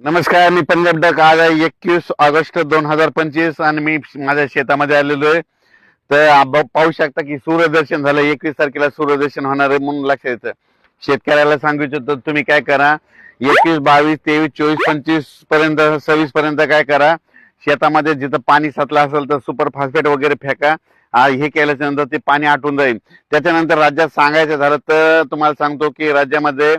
नमस्कार मी पंजाब डक. आज आहे एकवीस ऑगस्ट दोन हजार पंचवीस आणि मी माझ्या शेतामध्ये आलेलो आहे. तर पाहू शकता की सूर्यदर्शन झालं. एकवीस तारखेला सूर्यदर्शन होणार आहे म्हणून लक्षात येतं. शेतकऱ्याला सांगू इच्छितो तुम्ही काय करा एकवीस बावीस तेवीस चोवीस पंचवीसपर्यंत सव्वीस पर्यंत काय करा. शेतामध्ये जिथं पाणी साचलं असेल तर सुपर फॉस्फेट वगैरे फेका. हे केल्याच्यानंतर ते पाणी आटून जाईल. त्याच्यानंतर राज्यात सांगायचं झालं तर तुम्हाला सांगतो की राज्यामध्ये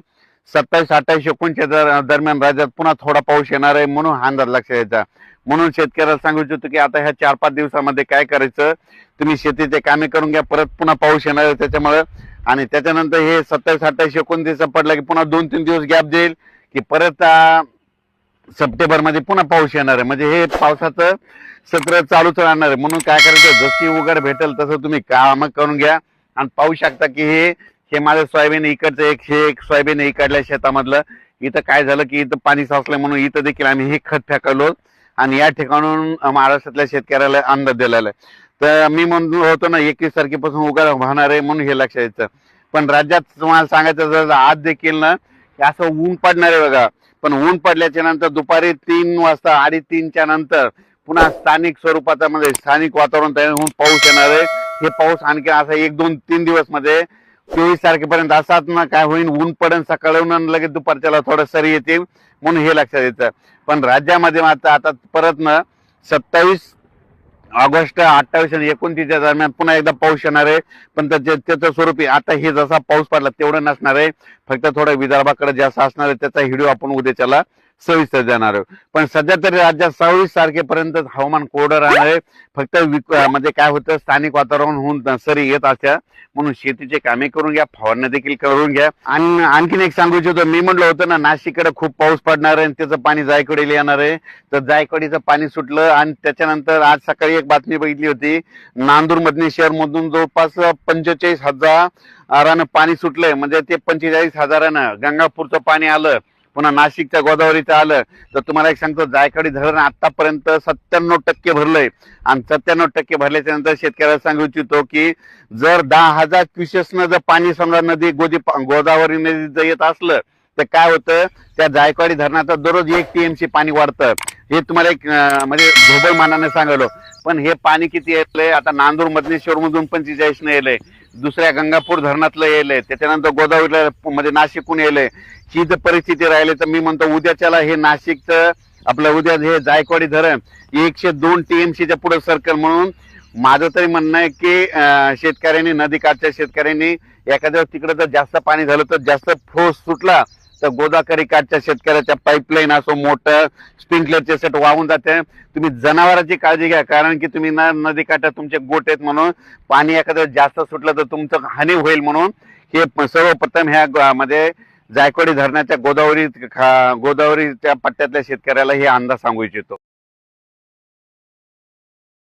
सत्तावीस अठ्ठावीस एकोणच्या दरम्यान राज्यात पुन्हा थोडा पाऊस येणार आहे म्हणून हा अंदाज लक्ष द्यायचा. म्हणून शेतकऱ्याला सांगू इच्छितो की आता ह्या चार पाच दिवसामध्ये काय करायचं? तुम्ही शेतीचे कामे करून घ्या परत पुन्हा पाऊस येणार आहे त्याच्यामुळे. आणि त्याच्यानंतर हे सत्तावीस अठ्ठावीस एकोणतीस पडला की पुन्हा दोन तीन दिवस गॅप देईल की परत सप्टेंबरमध्ये पुन्हा पाऊस येणार आहे. म्हणजे हे पावसाचं सत्र चालूच राहणार आहे. म्हणून काय करायचं? जशी उघड भेटेल तसं तुम्ही काम करून घ्या. आणि पाहू शकता की हे हे माझं सोयाबीन इकडचं एक हे एक सोयाबीन इकडल्या शेतामधलं. इथं काय झालं की इथं पाणी साचलं म्हणून इथं देखील आम्ही हे खत फेकलो आणि या ठिकाणून महाराष्ट्रातल्या शेतकऱ्याला अंदाज दिलेला आहे. तर मी म्हणलो होतो ना एकवीस तारखेपासून उघड होणार आहे म्हणून हे लक्षात यायचं. पण राज्यात तुम्हाला सांगायचं जर आज देखील ना असं ऊन पडणार आहे बघा. पण ऊन पडल्याच्या नंतर दुपारी तीन वाजता अडीच तीनच्या नंतर पुन्हा स्थानिक स्वरूपाचा म्हणजे स्थानिक वातावरण तयार होऊन पाऊस येणार आहे. हे पाऊस आणखी असा एक दोन तीन दिवसमध्ये चोवीस तारखेपर्यंत असाच ना काय होईल ऊन पडेल सकाळून लगेच दुपारच्याला थोडं सरी येतील म्हणून हे लक्षात येतं. पण राज्यामध्ये मात्र आता परत ना सत्तावीस ऑगस्ट अठ्ठावीस आणि एकोणतीसच्या दरम्यान पुन्हा एकदा पाऊस येणार आहे. पण त्याचे त्याचं स्वरूपी आता हे जसा पाऊस पडला तेवढं नसणार आहे. फक्त थोडं विदर्भाकडे जास्त असणार आहे त्याचा व्हिडिओ आपण उद्याच्याला सविस्तर जाणार आहोत पण सध्या तरी राज्यात सव्वीस तारखेपर्यंत हवामान कोरडं राहणार आहे. फक्त विक- म्हणजे काय होतं स्थानिक वातावरण होऊन सरी येत असत्या. म्हणून शेतीचे कामे करून घ्या फवारण्या देखील करून घ्या. आणि आणखीन एक सांगू इच्छितो मी म्हणलं होतं ना नाशिककडे खूप पाऊस पडणार आहे आणि त्याचं पाणी जायकवाडीला येणार आहे. तर जायकवाडीचं पाणी सुटलं आणि त्याच्यानंतर आज सकाळी एक बातमी बघितली होती. नांदूरमधने शहरमधून जवळपास पंचेचाळीस हजारानं पाणी सुटलंय. म्हणजे ते पंचेचाळीस हजारानं गंगापूरचं पाणी आलं. पुन्हा नाशिकच्या गोदावरीचं आलं तर तुम्हाला एक सांगतो जायकवाडी धरण आतापर्यंत सत्त्याण्णव टक्के भरलंय. आणि सत्त्याण्णव टक्के भरल्याच्या नंतर शेतकऱ्याला सांगू इच्छितो की जर दहा हजार क्युसेसनं जर पाणी समजा नदी गोदी गोदावरी नदी जर येत असलं तर काय होतं? त्या जायकवाडी धरणाचं दररोज एक टीएमसी पाणी वाढतं. हे तुम्हाला एक म्हणजे ढोबळ मानाने सांगलो पण हे पाणी किती येतलंय आता नांदूर मधनेश्वर मधून पंचेचाळीस न येलंय दुसऱ्या गंगापूर धरणातलं येलंय त्याच्यानंतर गोदावरीला म्हणजे नाशिकहून येलंय ही जर परिस्थिती राहिली तर मी म्हणतो उद्याच्याला हे नाशिकचं आपलं उद्या हे जायकवाडी धरण एकशे दोन टीएमसीच्या पुढे सर्कल म्हणून माझं तरी म्हणणं आहे की शेतकऱ्यांनी नदीकाठच्या शेतकऱ्यांनी एखाद्या तिकडे जर जास्त पाणी झालं तर जास्त फोर्स सुटला तर गोदावरी काठच्या शेतकऱ्याच्या पाईपलाईन असो मोटर स्प्रिंकलरचे सेट वाहून जाते. तुम्ही जनावरांची काळजी घ्या कारण की तुम्ही ना नदीकाठात तुमचे गोट आहेत म्हणून पाणी एखाद्या जास्त सुटलं तर तुमचं हानी होईल म्हणून हे सर्वप्रथम ह्या मध्ये जायकवाडी धरणाच्या गोदावरी खा- गोदावरीच्या पट्ट्यातल्या शेतकऱ्याला हे अंदाज सांगू इच्छितो.